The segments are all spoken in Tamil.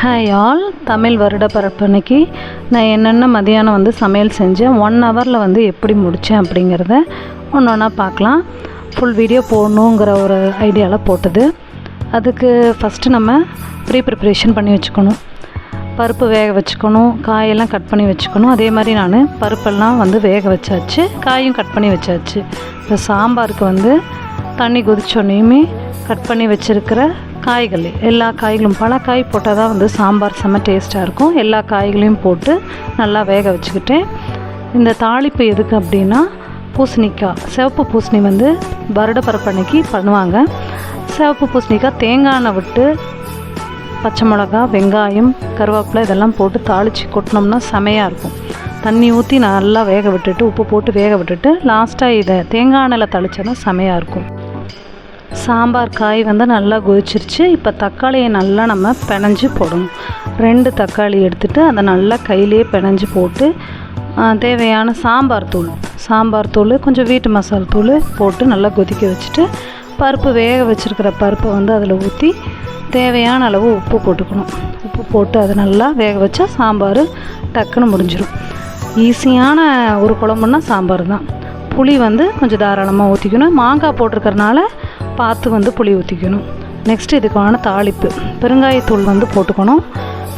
ஹாய் ஆல் தமிழ் வருட பரப்பன்னைக்கு நான் என்னென்ன மதியானம் வந்து சமையல் செஞ்சேன் ஒன் ஹவரில் வந்து எப்படி முடித்தேன் அப்படிங்கிறத ஒன்று ஒன்றா பார்க்கலாம். ஃபுல் வீடியோ போடணுங்கிற ஒரு ஐடியாவில் போட்டது. அதுக்கு ஃபஸ்ட்டு நம்ம ப்ரீ ப்ரிப்ரேஷன் பண்ணி வச்சுக்கணும். பருப்பு வேக வச்சுக்கணும் காயெல்லாம் கட் பண்ணி வச்சுக்கணும். அதே மாதிரி நான் பருப்பெல்லாம் வந்து வேக வச்சாச்சு காயும் கட் பண்ணி வச்சாச்சு. இப்போ சாம்பாருக்கு வந்து தண்ணி கொதிச்சோன்னையுமே கட் பண்ணி வச்சுருக்கிற காய்கள் எல்லா காய்களும் பல காய் போட்டால் தான் வந்து சாம்பார் செம்ம டேஸ்ட்டாக இருக்கும். எல்லா காய்களையும் போட்டு நல்லா வேக வச்சுக்கிட்டேன். இந்த தாளிப்பு எதுக்கு அப்படின்னா பூசணிக்காய் சிவப்பு பூசணி வந்து வருட பரப்பன்னைக்கு பண்ணுவாங்க. சிவப்பு பூசணிக்காய் தேங்காய் எண்ணெய் விட்டு பச்சை மிளகா வெங்காயம் கருவேப்பிலை இதெல்லாம் போட்டு தாளித்து கொட்டினோம்னா செமையாக இருக்கும். தண்ணி ஊற்றி நல்லா வேக விட்டுட்டு உப்பு போட்டு வேக விட்டுட்டு லாஸ்ட்டாக இதை தேங்காய் எண்ணெயில் தளிச்சோன்னா செமையாக இருக்கும். சாம்பார் காய் வந்து நல்லா கொதிச்சிருச்சு. இப்போ தக்காளியை நல்லா நம்ம பிணைஞ்சு போடணும். ரெண்டு தக்காளி எடுத்துட்டு அதை நல்லா கையிலேயே பிணைஞ்சு போட்டு தேவையான சாம்பார் தூள். சாம்பார் தூள் கொஞ்சம் வீட்டு மசால் தூள் போட்டு நல்லா கொதிக்க வச்சுட்டு பருப்பு வேக வச்சுருக்கிற பருப்பை வந்து அதில் ஊற்றி தேவையான அளவு உப்பு போட்டுக்கணும். உப்பு போட்டு அதை நல்லா வேக வச்சா சாம்பார் டக்குன்னு முடிஞ்சிடும் ஈஸியான ஒரு குழம்புன்னா சாம்பார் தான். புளி வந்து கொஞ்சம் தாராளமாக ஊற்றிக்கணும் மாங்காய் போட்டிருக்கறனால பார்த்து வந்து புளி ஊற்றிக்கணும் நெக்ஸ்ட்டு இதுக்கான தாளிப்பு. பெருங்காயத்தூள் வந்து போட்டுக்கணும்.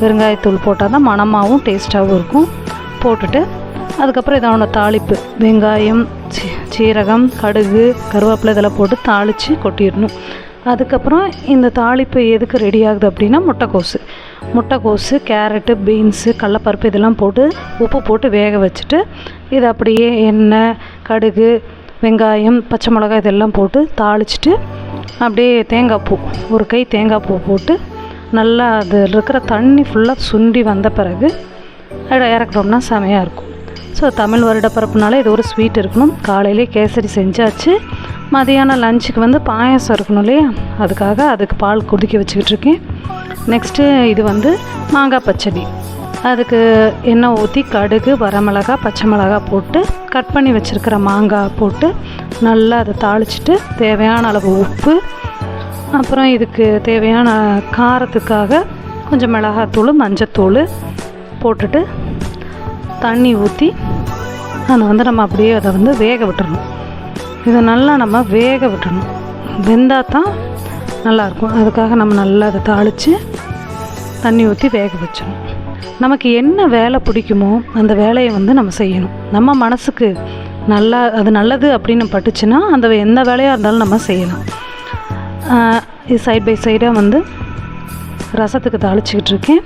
பெருங்காயத்தூள் போட்டால் தான் மணமாகவும் டேஸ்ட்டாகவும் இருக்கும். போட்டுட்டு அதுக்கப்புறம் இதோட தாளிப்பு. வெங்காயம் சீரகம் கடுகு கருவேப்பிலை இதெல்லாம் போட்டு தாளித்து கொட்டிடணும். அதுக்கப்புறம் இந்த தாளிப்பு எதுக்கு ரெடி ஆகுது அப்படின்னா முட்டைக்கோசு. முட்டைக்கோசு கேரட்டு பீன்ஸு கடலப்பருப்பு இதெல்லாம் போட்டு உப்பு போட்டு வேக வச்சுட்டு இது அப்படியே எண்ணெய் கடுகு வெங்காயம் பச்சை மிளகாய் இதெல்லாம் போட்டு தாளிச்சிட்டு அப்படியே தேங்காய் பூ ஒரு கை தேங்காய் பூ போட்டு நல்லா அதில் இருக்கிற தண்ணி ஃபுல்லாக சுண்டி வந்த பிறகு அதை இறக்குறோம்னா செமையாக இருக்கும். ஸோ தமிழ் வருடப்பிறப்புனால இது ஒரு ஸ்வீட் இருக்கணும். காலையிலே கேசரி செஞ்சாச்சு. மதியானம் லஞ்சுக்கு வந்து பாயாசம் இருக்கணும் இல்லையா? அதுக்காக அதுக்கு பால் கொதிக்க வச்சுக்கிட்டு இருக்கேன். நெக்ஸ்ட்டு இது வந்து மாங்காய் பச்சடி. அதுக்கு எண்ணெய் ஊற்றி கடுகு வரமிளகா பச்சை மிளகா போட்டு கட் பண்ணி வச்சுருக்கிற மாங்காய் போட்டு நல்லா அதை தாளிச்சிட்டு தேவையான அளவு உப்பு அப்புறம் இதுக்கு தேவையான காரத்துக்காக கொஞ்சம் மிளகாத்தூள் மஞ்சத்தூள் போட்டுட்டு தண்ணி ஊற்றி அதை வந்து நம்ம அப்படியே அதை வந்து வேக விட்டுறணும். இதை நல்லா நம்ம வேக விட்டுறணும். வெந்தால் தான் நல்லாயிருக்கும் அதுக்காக நம்ம நல்லா அதை தாளித்து தண்ணி ஊற்றி வேக வச்சிடணும் நமக்கு என்ன வேலை பிடிக்குமோ அந்த வேலையை வந்து நம்ம செய்யணும். நம்ம மனசுக்கு நல்லா அது நல்லது அப்படின்னு பட்டுச்சுன்னா அந்த எந்த வேலையாக இருந்தாலும் நம்ம செய்யலாம் இது சைட் பை சைடாக வந்து ரசத்துக்கு தாளிச்சிக்கிட்டு இருக்கேன்.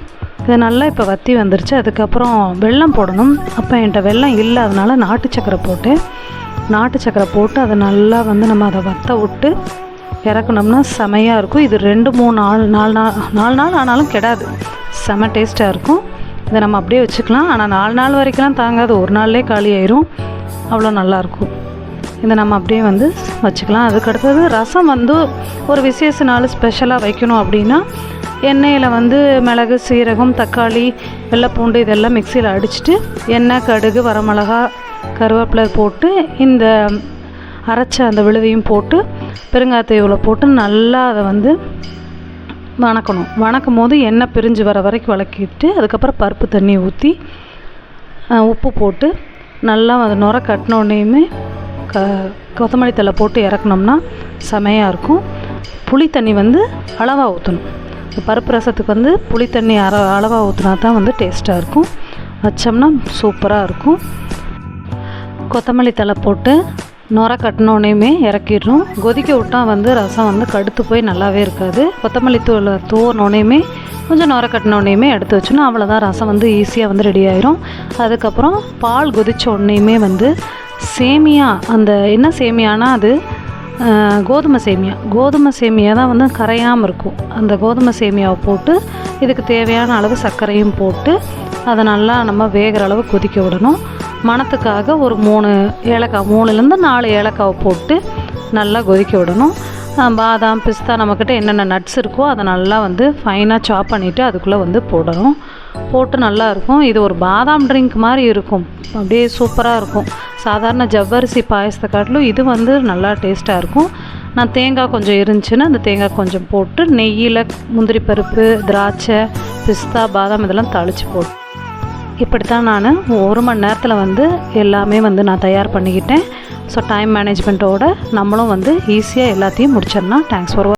இது நல்லா இப்போ வத்தி வந்துருச்சு. அதுக்கப்புறம் வெள்ளம் போடணும். அப்போ என்கிட்ட வெள்ளம் இல்லை அதனால் நாட்டு சக்கரை போட்டு நாட்டு சக்கரை போட்டு அதை நல்லா வந்து நம்ம அதை வத்த விட்டு இறக்குனோம்னா செமையாக இருக்கும். இது ரெண்டு மூணு நாள் நாலு நாள் நாலு நாள் ஆனாலும் கெடாது. செம டேஸ்ட்டாக இருக்கும். இதை நம்ம அப்படியே வச்சுக்கலாம். ஆனால் நாலு நாள் வரைக்கும்லாம் தாங்காது. ஒரு நாள்லேயே காலி ஆயிரும். அவ்வளோ நல்லாயிருக்கும் இதை நம்ம அப்படியே வந்து வச்சுக்கலாம். அதுக்கு அடுத்தது ரசம் வந்து ஒரு விசேஷ நாள் ஸ்பெஷலாக வைக்கணும் அப்படின்னா எண்ணெயில் வந்து மிளகு சீரகம் தக்காளி வெள்ளைப்பூண்டு இதெல்லாம் மிக்சியில் அடிச்சுட்டு எண்ணெய் கடுகு வரமிளகா கருவேப்பிலை போட்டு இந்த அரைச்ச அந்த விழுதையும் போட்டு பெருங்காயத்தூளை போட்டு நல்லா அதை வந்து வணக்கணும். வணக்கும் போது எண்ணெய் பிரிஞ்சு வர வரைக்கும் வதக்கிட்டு அதுக்கப்புறம் பருப்பு தண்ணி ஊற்றி உப்பு போட்டு நல்லா அதை நுர கட்டினோடனேயுமே க கொத்தமல்லி தழை போட்டு இறக்குனோம்னா செமையாக இருக்கும். புளி தண்ணி வந்து அளவாக ஊற்றணும் பருப்பு ரசத்துக்கு வந்து புளி தண்ணி அற அளவாக ஊற்றினா தான் வந்து டேஸ்ட்டாக இருக்கும். வச்சோம்னா சூப்பராக இருக்கும். கொத்தமல்லி தழை போட்டு நுர கட்டினோடனேயுமே இறக்கிடுறோம். கொதிக்க விட்டால் வந்து ரசம் வந்து கடுத்து போய் நல்லாவே இருக்காது. கொத்தமல்லி தூள் தூவினோடனேயுமே கொஞ்சம் நுர கட்டினோடனேயுமே எடுத்து வச்சோன்னா அவ்வளோதான் ரசம் வந்து ஈஸியாக வந்து ரெடி ஆயிரும். அதுக்கப்புறம் பால் கொதித்த உடனேயுமே வந்து சேமியா அந்த என்ன சேமியானா அது கோதுமை சேமியா. கோதுமை சேமியா தான் வந்து கரையாமல் இருக்கும். அந்த கோதுமை சேமியாவை போட்டு இதுக்கு தேவையான அளவு சர்க்கரையும் போட்டு அதை நல்லா நம்ம வேகிற அளவு கொதிக்க விடணும். மணத்துக்காக ஒரு மூணு ஏலக்காய் மூணுலேருந்து நாலு ஏலக்காவை போட்டு நல்லா கொதிக்க விடணும். பாதாம் பிஸ்தா நம்மக்கிட்ட என்னென்ன நட்ஸ் இருக்கோ அதை நல்லா வந்து ஃபைனாக சாப் பண்ணிவிட்டு அதுக்குள்ளே வந்து போடணும். போட்டு நல்லா இருக்கும். இது ஒரு பாதாம் ட்ரிங்க் மாதிரி இருக்கும். அப்படியே சூப்பராக இருக்கும். சாதாரண ஜவ்வரிசி பாயசத்தை காட்டிலும் இது வந்து நல்லா டேஸ்ட்டாக இருக்கும். நான் தேங்காய் கொஞ்சம் இருந்துச்சுன்னா அந்த தேங்காய் கொஞ்சம் போட்டு நெய்யில் முந்திரி பருப்பு திராட்சை பிஸ்தா பாதாம் இதெல்லாம் தாளித்து போட்டு இப்படி தான் நான் ஒரு மணி நேரத்தில் வந்து எல்லாமே வந்து நான் தயார் பண்ணிக்கிட்டேன். ஸோ டைம் மேனேஜ்மெண்ட்டோட நம்மளும் வந்து ஈஸியாக எல்லாத்தையும் முடிச்சிடலாம். Thanks for